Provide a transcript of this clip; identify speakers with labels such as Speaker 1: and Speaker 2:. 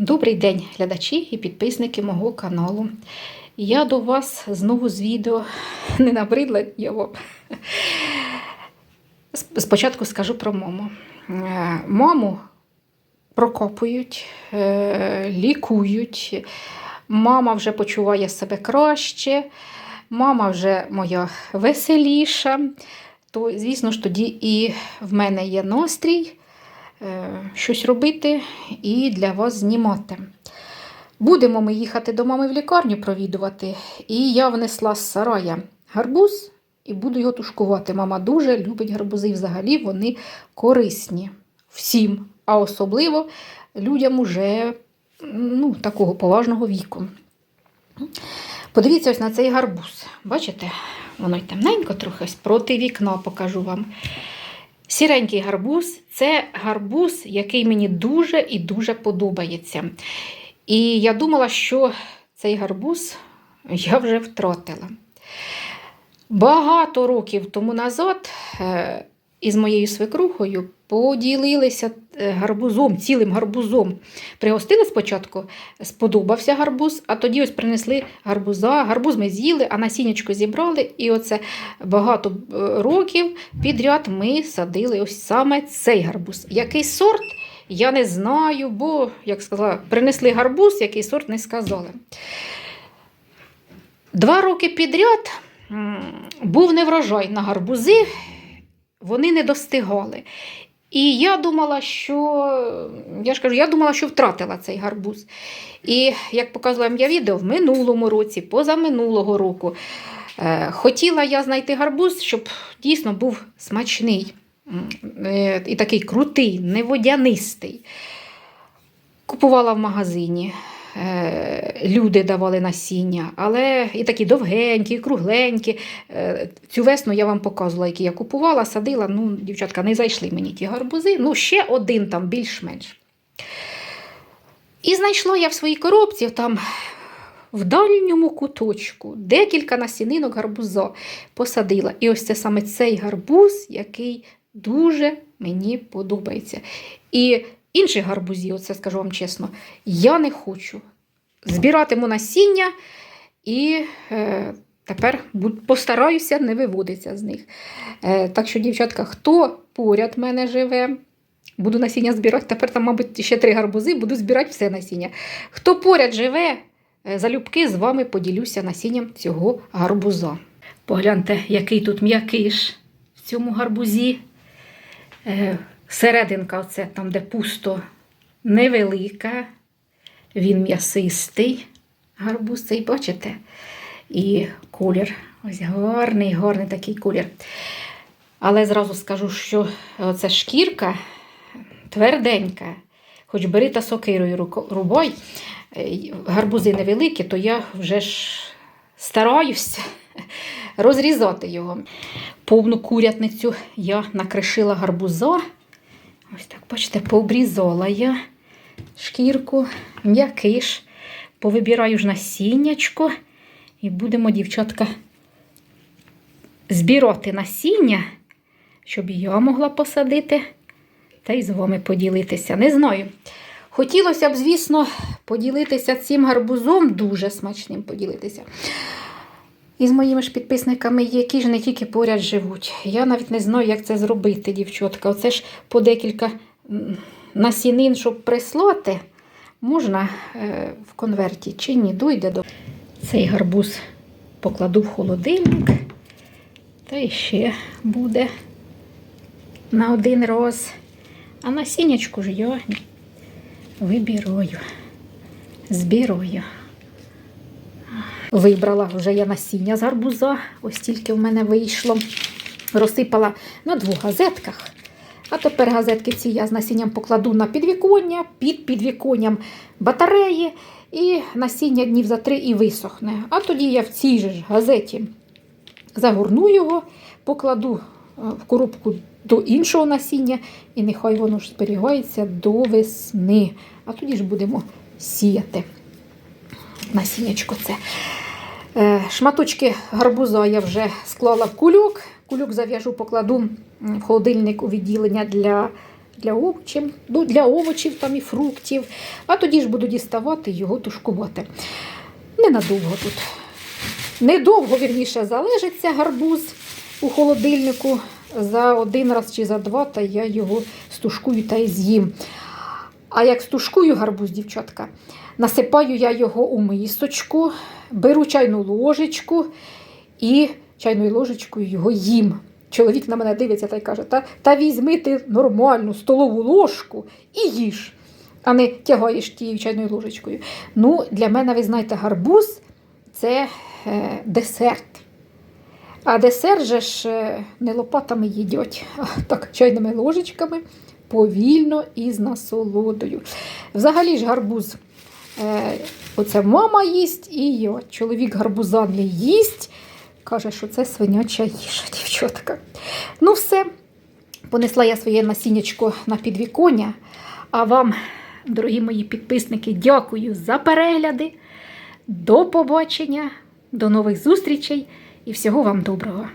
Speaker 1: Добрий день, глядачі і підписники мого каналу. Я до вас знову з відео не набридла його. Спочатку скажу про маму. Е, Маму прокопують, е, лікують. Мама вже почуває себе краще, мама вже моя веселіша. То, звісно ж, тоді і в мене є настрій щось робити і для вас знімати. Будемо ми їхати до мами в лікарню провідувати, і я внесла з сарая гарбуз і буду його тушкувати. Мама дуже любить гарбузи, взагалі вони корисні всім, а особливо людям уже ну, такого поважного віку. Подивіться ось на цей гарбуз. Бачите? Воно й темненько трохи ось проти вікна покажу вам. Сіренький гарбуз це гарбуз, який мені дуже і дуже подобається. І я думала, що цей гарбуз я вже втратила. Багато років тому назад е, із моєю свекрухою поділилися е, гарбузом, цілим гарбузом. Пригостили спочатку, сподобався гарбуз, а тоді ось принесли гарбуза. Гарбуз ми з'їли, а насіннячко зібрали. І оце багато е, років підряд ми садили ось саме цей гарбуз. Який сорт? Я не знаю, бо, як сказала, принесли гарбуз, який сорт не сказали. Два роки підряд був неврожай на гарбузи, вони не достигали. І я думала, що я ж кажу, я думала, що втратила цей гарбуз. І як показувала я відео, в минулому році, позаминулого року, е, хотіла я знайти гарбуз, щоб дійсно був смачний е, і такий крутий, неводянистий. Купувала в магазині. Е, Люди давали насіння, але і такі довгенькі, і кругленькі. Е, Цю весну я вам показувала, які я купувала, садила. Ну, дівчатка, не зайшли мені ті гарбузи. Ну, ще один там більш-менш. І знайшла я в своїй коробці там в дальньому куточку декілька насінинок гарбуза посадила. І ось це саме цей гарбуз, який дуже мені подобається. І інших гарбузів, оце скажу вам чесно, я не хочу. Збиратиму насіння і е, тепер постараюся не виводитися з них. Е, так що, дівчатка, хто поряд мене живе, буду насіння збирати. Тепер там, мабуть, ще три гарбузи, буду збирати все насіння. Хто поряд живе, е, залюбки з вами поділюся насінням цього гарбуза. Погляньте, який тут м'якиш в цьому гарбузі. Е, Серединка, оце там, де пусто, невелика. Він м'ясистий. Гарбуз цей, бачите? І колір. Ось гарний, гарний такий колір. Але зразу скажу, що оця шкірка тверденька. Хоч бери та сокирою рубай. Е, Гарбузи невеликі, то я вже ж стараюся розрізати його. Повну курятницю я накришила гарбуза. Ось так, бачите, пообрізала я шкірку, м'якиш. Повибираю ж насіннячко. І будемо, дівчатка, збирати насіння, щоб я могла посадити та й з вами поділитися. Не знаю. Хотілося б, звісно, поділитися цим гарбузом, дуже смачним поділитися. І з моїми ж підписниками, які ж не тільки поряд живуть. Я навіть не знаю, як це зробити, дівчатка. Оце ж по декілька насінин, щоб прислати, можна е, в конверті чи ні, дойде до. Цей гарбуз покладу в холодильник. Та ще буде на один раз. А насіннячку ж я вибіраю, збіраю. Вибрала вже я насіння з гарбуза, ось тільки в мене вийшло. Розсипала на двох газетках. А тепер газетки ці я з насінням покладу на підвіконня, під підвіконням батареї, і насіння днів за три і висохне. А тоді я в цій же ж газеті загорну його, покладу е, в коробку до іншого насіння, і нехай воно ж зберігається до весни. А тоді ж будемо сіяти насіннячко це. Е, Шматочки гарбуза я вже склала в кульок. Кульок зав'яжу, покладу в холодильник у відділення для для овочів, ну, для овочів там і фруктів. А тоді ж буду діставати його тушкувати. Ненадовго тут. Недовго, вірніше, залежиться гарбуз у холодильнику. За один раз чи за два, та я його стушкую та й з'їм. А як стушкую гарбуз, дівчатка, насипаю я його у мисочку, беру чайну ложечку і чайною ложечкою його їм. Чоловік на мене дивиться та й каже: та, та візьми ти нормальну столову ложку і їж, а не тягаєш тією чайною ложечкою. Ну, для мене, ви знаєте, гарбуз це е, десерт. А десерт же ж е, не лопатами їдять, а так чайними ложечками повільно і з насолодою. Взагалі ж гарбуз, е, оце мама їсть і я. Чоловік гарбуза не їсть. Каже, що це свиняча їжа, дівчатка. Ну, все, понесла я своє насіннячко на підвіконня. А вам, дорогі мої підписники, дякую за перегляди. До побачення, до нових зустрічей і всього вам доброго.